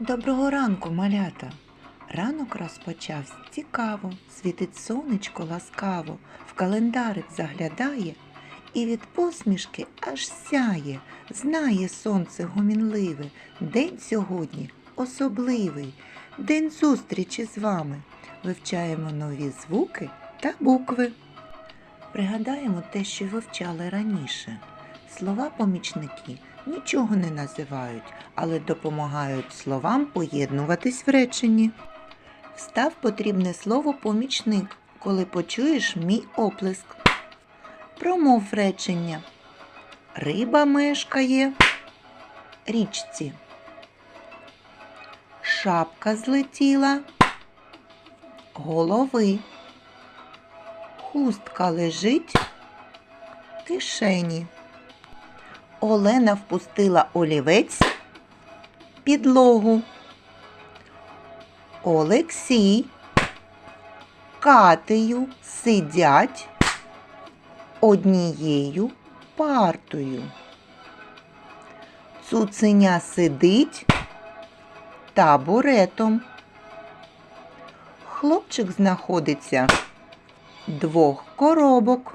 Доброго ранку, малята! Ранок розпочався цікаво, світить сонечко ласкаво, в календарик заглядає, і від посмішки аж сяє, знає сонце гомінливе, день сьогодні особливий, день зустрічі з вами. Вивчаємо нові звуки та букви. Пригадаємо те, що вивчали раніше. Слова помічники нічого не називають, але допомагають словам поєднуватись в реченні. Встав потрібне слово помічник, коли почуєш мій оплеск. Промов речення. Риба мешкає річці. Шапка злетіла голови. Хустка лежить в кишені. Олена впустила олівець підлогу. Олексій Катею сидять однією партою. Цуценя сидить табуретом. Хлопчик знаходиться двох коробок.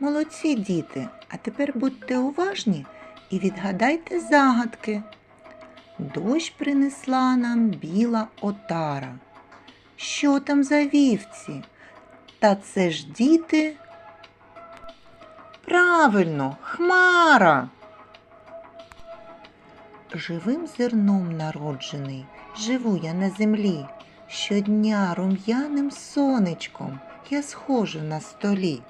Молодці діти, а тепер будьте уважні і відгадайте загадки. Дощ принесла нам біла отара. Що там за вівці? Та це ж діти. Правильно, хмара. Живим зерном народжений, живу я на землі. Щодня рум'яним сонечком я схожу на столі.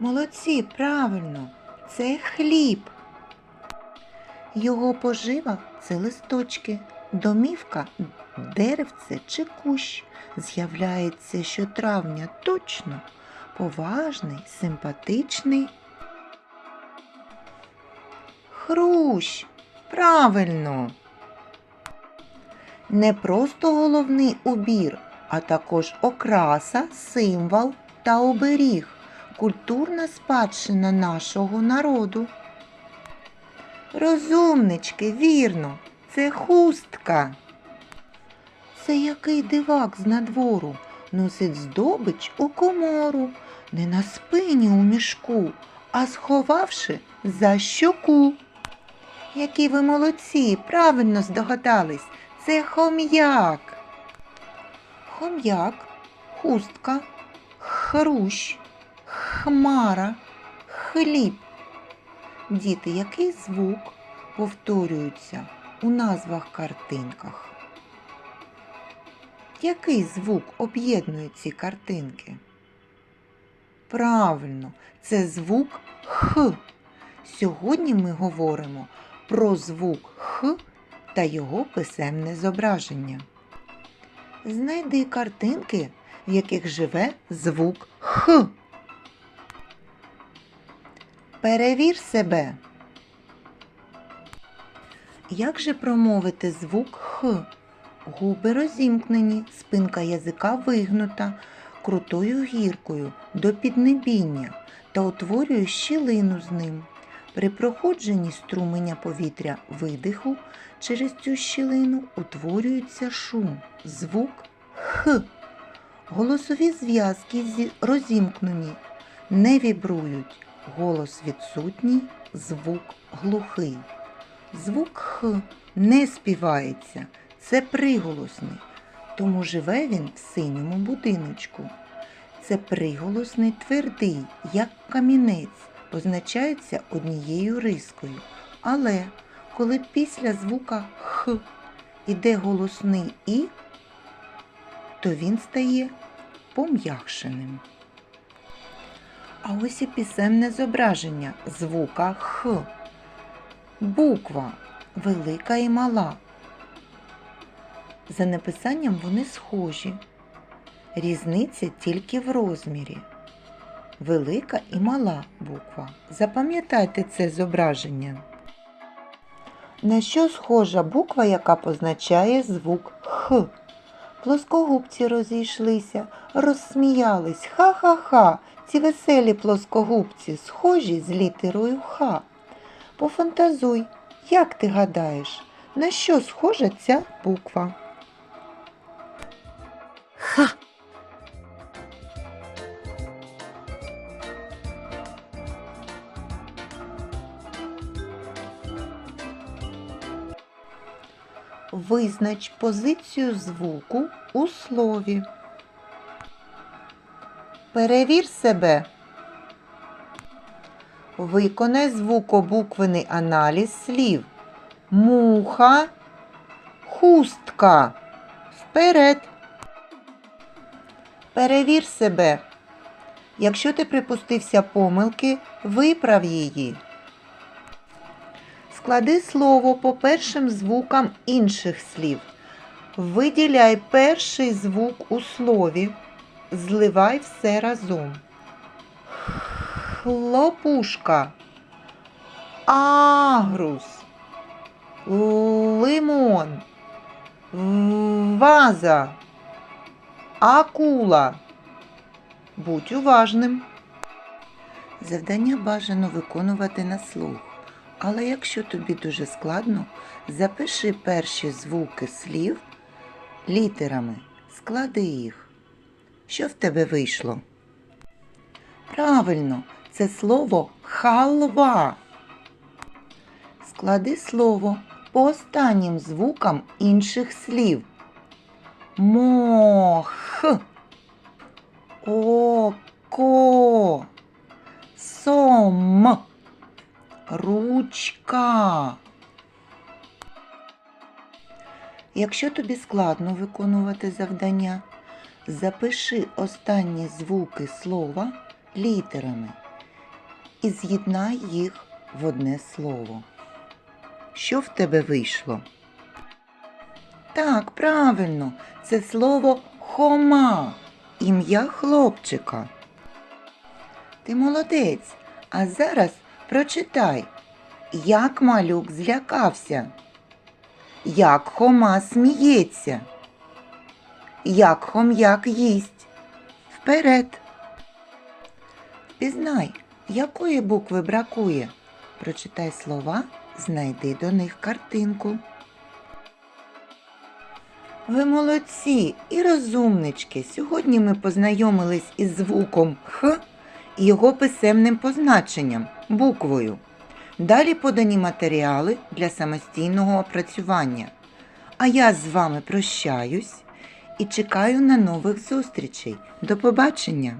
Молодці, правильно, це хліб. Його пожива це листочки, домівка деревце чи кущ. З'являється щотравня точно, поважний, симпатичний. Хрущ, правильно. Не просто головний убір, а також окраса, символ та оберіг, культурна спадщина нашого народу. Розумнички, вірно, це хустка. Це який дивак з надвору носить здобич у комору, не на спині у мішку, а сховавши за щоку. Які ви молодці, правильно здогадались, це хом'як. Хом'як, хустка, хрущ, хмара, хліб. Діти, який звук повторюється у назвах картинках? Який звук об'єднує ці картинки? Правильно, це звук Х. Сьогодні ми говоримо про звук Х та його писемне зображення. Знайди картинки, в яких живе звук Х. Перевір себе. Як же промовити звук Х? Губи розімкнені, спинка язика вигнута крутою гіркою до піднебіння та утворює щілину з ним. При проходженні струменя повітря видиху через цю щілину утворюється шум, звук Х. Голосові зв'язки зі- розімкнені, не вібрують. Голос відсутній, звук глухий. Звук Х не співається, це приголосний, тому живе він в синьому будиночку. Це приголосний твердий, як камінець, позначається однією рискою. Але коли після звука Х іде голосний І, то він стає пом'якшеним. А ось і пісемне зображення звука Х. Буква велика і мала. За написанням вони схожі. Різниця тільки в розмірі. Велика і мала буква. Запам'ятайте це зображення. На що схожа буква, яка позначає звук Х? Плоскогубці розійшлися, розсміялись. Ха-ха-ха. Ці веселі плоскогубці схожі з літерою Х. Пофантазуй, Як ти гадаєш, на що схожа ця буква? Визнач позицію звуку у слові. Перевір себе. Виконай звукобуквений аналіз слів. Муха, хустка. Вперед. Перевір себе. Якщо ти припустився помилки, виправ її. Склади слово по першим звукам інших слів. Виділяй перший звук у слові. Зливай все разом. Хлопушка. Агрус. Лимон. Ваза. Акула. Будь уважним. Завдання бажано виконувати на слух. Але якщо тобі дуже складно, запиши перші звуки слів літерами, склади їх. Що в тебе вийшло? Правильно, це слово халва. Склади слово по останнім звукам інших слів. Мох, око, сом, ручка. Якщо тобі складно виконувати завдання, запиши останні звуки слова літерами і з'єднай їх в одне слово. Що в тебе вийшло? Так, правильно, це слово Хома, ім'я хлопчика. Ти молодець, а зараз прочитай, як малюк злякався, як Хома сміється, як хом'як їсть. Вперед. Пізнай, якої букви бракує. Прочитай слова, знайди до них картинку. Ви молодці і розумнички. Сьогодні ми познайомились із звуком Х і його писемним позначенням буквою. Далі подані матеріали для самостійного опрацювання. А я з вами прощаюсь і чекаю на нових зустрічей. До побачення!